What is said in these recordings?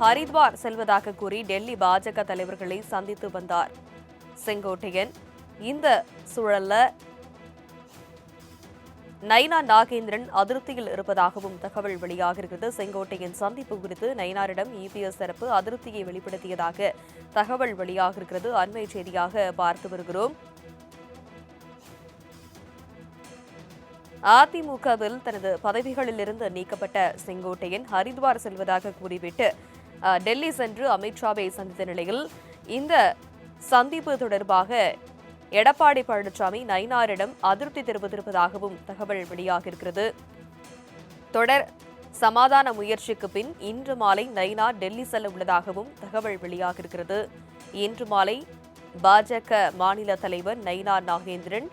ஹரித்வார் செல்வதாக கூறி டெல்லி பாஜக தலைவர்களை சந்தித்து வந்தார். செங்கோட்டையன் இந்த சூழல்ல நைனா நாகேந்திரன் அதிருப்தியில் இருப்பதாகவும் தகவல் வெளியாகிறது செங்கோட்டையின் சந்திப்பு குறித்து நைனாரிடம் இபிஎஸ் தரப்பு அதிருப்தியை வெளிப்படுத்தியதாக தகவல் வெளியாகிறது அண்மை செய்தியாக பார்த்து வருகிறோம். அதிமுகவில் தனது பதவிகளிலிருந்து நீக்கப்பட்ட செங்கோட்டையன் ஹரித்வார் செல்வதாக கூறிவிட்டு டெல்லி சென்று அமித்ஷாவை சந்தித்த நிலையில் இந்த சந்திப்பு தொடர்பாக எடப்பாடி பழனிசாமி நயினாரிடம் அதிருப்தி தெரிவித்திருப்பதாகவும் தகவல் வெளியாகியிருக்கிறது. தொடர் சமாதான முயற்சிக்கு பின் இன்று மாலை நைனா டெல்லி செல்ல உள்ளதாகவும் தகவல் வெளியாகியிருக்கிறது. இன்று மாலை பாஜக மாநில தலைவர் நயினார் நாகேந்திரன்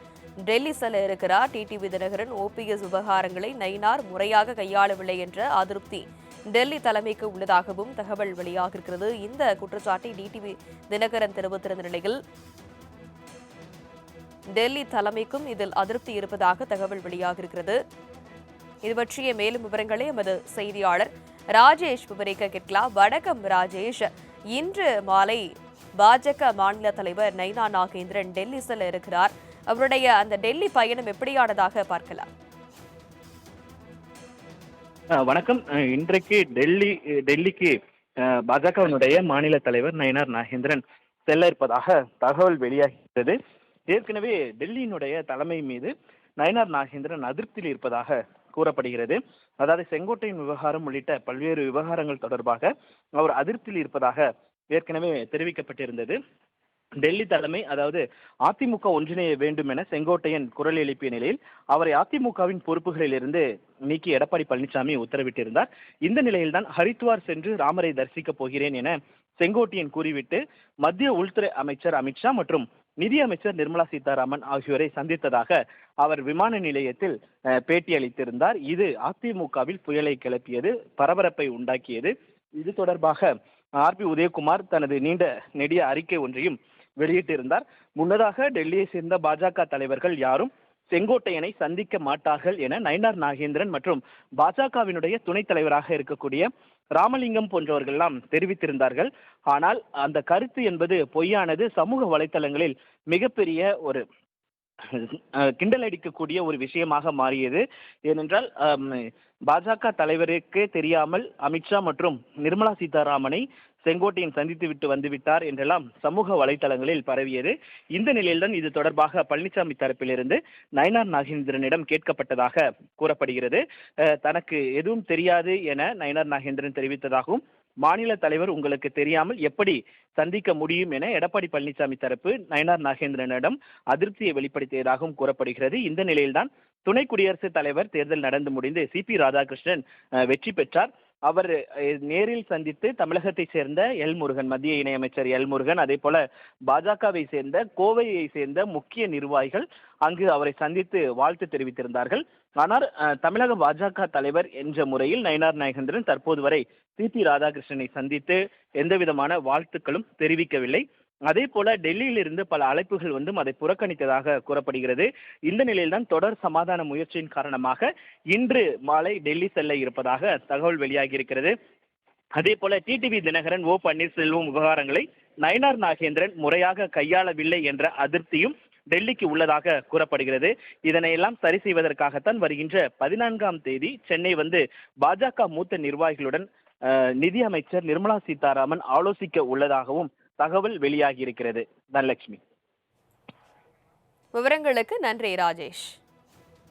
டெல்லி செல்ல இருக்கிறார். டிடிவி தினகரன் ஓபிஎஸ் விவகாரங்களை நயினார் முறையாக கையாளவில்லை என்ற அதிருப்தி டெல்லி தலைமைக்கு உள்ளதாகவும் தகவல் வெளியாகிருக்கிறது இந்த குற்றச்சாட்டை டிடிவி தினகரன் தெரிவித்திருந்த நிலையில் டெல்லி தலைமைக்கும் இதில் அதிருப்தி இருப்பதாக தகவல் வெளியாகிருக்கிறது இது பற்றிய மேலும் விவரங்களை எமது செய்தியாளர் ராஜேஷ் விவரிக்க கெட்லா வணக்கம் ராஜேஷ். இன்று மாலை பாஜக மாநில தலைவர் நைனா நாகேந்திரன் டெல்லி செல்ல இருக்கிறார். அவருடைய அந்த டெல்லி பயணம் எப்படியானதாக பார்க்கலாம்? வணக்கம். இன்றைக்கு டெல்லி டெல்லிக்கு பாஜகவினுடைய மாநில தலைவர் நயனார் நாகேந்திரன் செல்ல இருப்பதாக தகவல் வெளியாகிறது ஏற்கனவே டெல்லியினுடைய தலைமை மீது நயனார் நாகேந்திரன் அதிருப்தியில் இருப்பதாக கூறப்படுகிறது. அதாவது செங்கோட்டையின் விவகாரம் உள்ளிட்ட பல்வேறு விவகாரங்கள் தொடர்பாக அவர் அதிருப்தியில் இருப்பதாக ஏற்கனவே தெரிவிக்கப்பட்டிருந்தது. டெல்லி தலைமை அதாவது அதிமுக ஒன்றிணைய வேண்டும் என செங்கோட்டையன் குரல் எழுப்பிய நிலையில் அவரை அதிமுகவின் பொறுப்புகளிலிருந்து நீக்கி எடப்பாடி பழனிசாமி உத்தரவிட்டிருந்தார். இந்த நிலையில்தான் ஹரித்வார் சென்று ராமரை தரிசிக்கப் போகிறேன் என செங்கோட்டையன் கூறிவிட்டு மத்திய உள்துறை அமைச்சர் அமித்ஷா மற்றும் நிதி அமைச்சர் நிர்மலா சீதாராமன் ஆகியோரை சந்தித்ததாக அவர் விமான நிலையத்தில் பேட்டியளித்திருந்தார். பேட்டி அளித்திருந்தார் இது அதிமுகவில் புயலை கிளப்பியது பரபரப்பை உண்டாக்கியது. இது தொடர்பாக ஆர்பி உதயகுமார் தனது நீண்ட நெடிய அறிக்கை ஒன்றையும் வெளியிட்டிருந்தார். முன்னதாக டெல்லியை சேர்ந்த பாஜக தலைவர்கள் யாரும் செங்கோட்டையனை சந்திக்க மாட்டார்கள் என நயனார் நாகேந்திரன் மற்றும் பாஜகவினுடைய துணைத் தலைவராக இருக்கக்கூடிய ராமலிங்கம் போன்றவர்கள்லாம் தெரிவித்திருந்தார்கள். ஆனால் அந்த கருத்து என்பது பொய்யானது சமூக வலைத்தளங்களில் மிகப்பெரிய ஒரு கிண்டல் அடிக்கக்கூடிய ஒரு விஷயமாக மாறியது. ஏனென்றால் பாஜக தலைவருக்கே தெரியாமல் அமித்ஷா மற்றும் நிர்மலா சீதாராமனை செங்கோட்டையன் சந்தித்து விட்டு வந்துவிட்டார் என்றெல்லாம் சமூக வலைதளங்களில் பரவியது. இந்த நிலையில்தான் இது தொடர்பாக பழனிசாமி தரப்பிலிருந்து நயனார் நாகேந்திரனிடம் கேட்கப்பட்டதாக கூறப்படுகிறது. தனக்கு எதுவும் தெரியாது என நயனார் நாகேந்திரன் தெரிவித்ததாகவும் மாநில தலைவர் உங்களுக்கு தெரியாமல் எப்படி சந்திக்க முடியும் என எடப்பாடி பழனிசாமி தரப்பு நயனார் நாகேந்திரனிடம் அதிருப்தியை வெளிப்படுத்தியதாகவும் கூறப்படுகிறது. இந்த நிலையில்தான் துணை குடியரசுத் தலைவர் தேர்தல் நடந்து முடிந்து சிபி ராதாகிருஷ்ணன் வெற்றி பெற்றார். அவர் நேரில் சந்தித்து தமிழகத்தைச் சேர்ந்த எல் முருகன் மத்திய இணையமைச்சர் எல் முருகன் அதே போல பாஜகவை சேர்ந்த கோவையை சேர்ந்த முக்கிய நிர்வாகிகள் அங்கு அவரை சந்தித்து வாழ்த்து தெரிவித்திருந்தார்கள். ஆனால் தமிழக பாஜக தலைவர் என்ற முறையில் நயனார் நாயகந்திரன் தற்போது வரை சிபி ராதாகிருஷ்ணனை சந்தித்து எந்தவிதமான வாழ்த்துக்களும் தெரிவிக்கவில்லை. அதே போல டெல்லியிலிருந்து பல அழைப்புகள் வந்தும் அதை புறக்கணித்ததாக கூறப்படுகிறது. இந்த நிலையில்தான் தொடர் சமாதான முயற்சியின் காரணமாக இன்று மாலை டெல்லி செல்ல இருப்பதாக தகவல் வெளியாகி இருக்கிறது அதே போல டிடிவி தினகரன் ஓ பன்னீர்செல்வம் விவகாரங்களை நயனார் நாகேந்திரன் முறையாக கையாளவில்லை என்ற அதிருப்தியும் டெல்லிக்கு உள்ளதாக கூறப்படுகிறது. இதனையெல்லாம் சரி செய்வதற்காகத்தான் வருகின்ற பதினான்காம் தேதி சென்னை வந்து பாஜக மூத்த நிர்வாகிகளுடன் நிதி அமைச்சர் நிர்மலா சீதாராமன் ஆலோசிக்க உள்ளதாகவும் தகவல் வெளியாகி இருக்கிறது. தனலட்சுமி. விவரங்களுக்கு நன்றி ராஜேஷ்.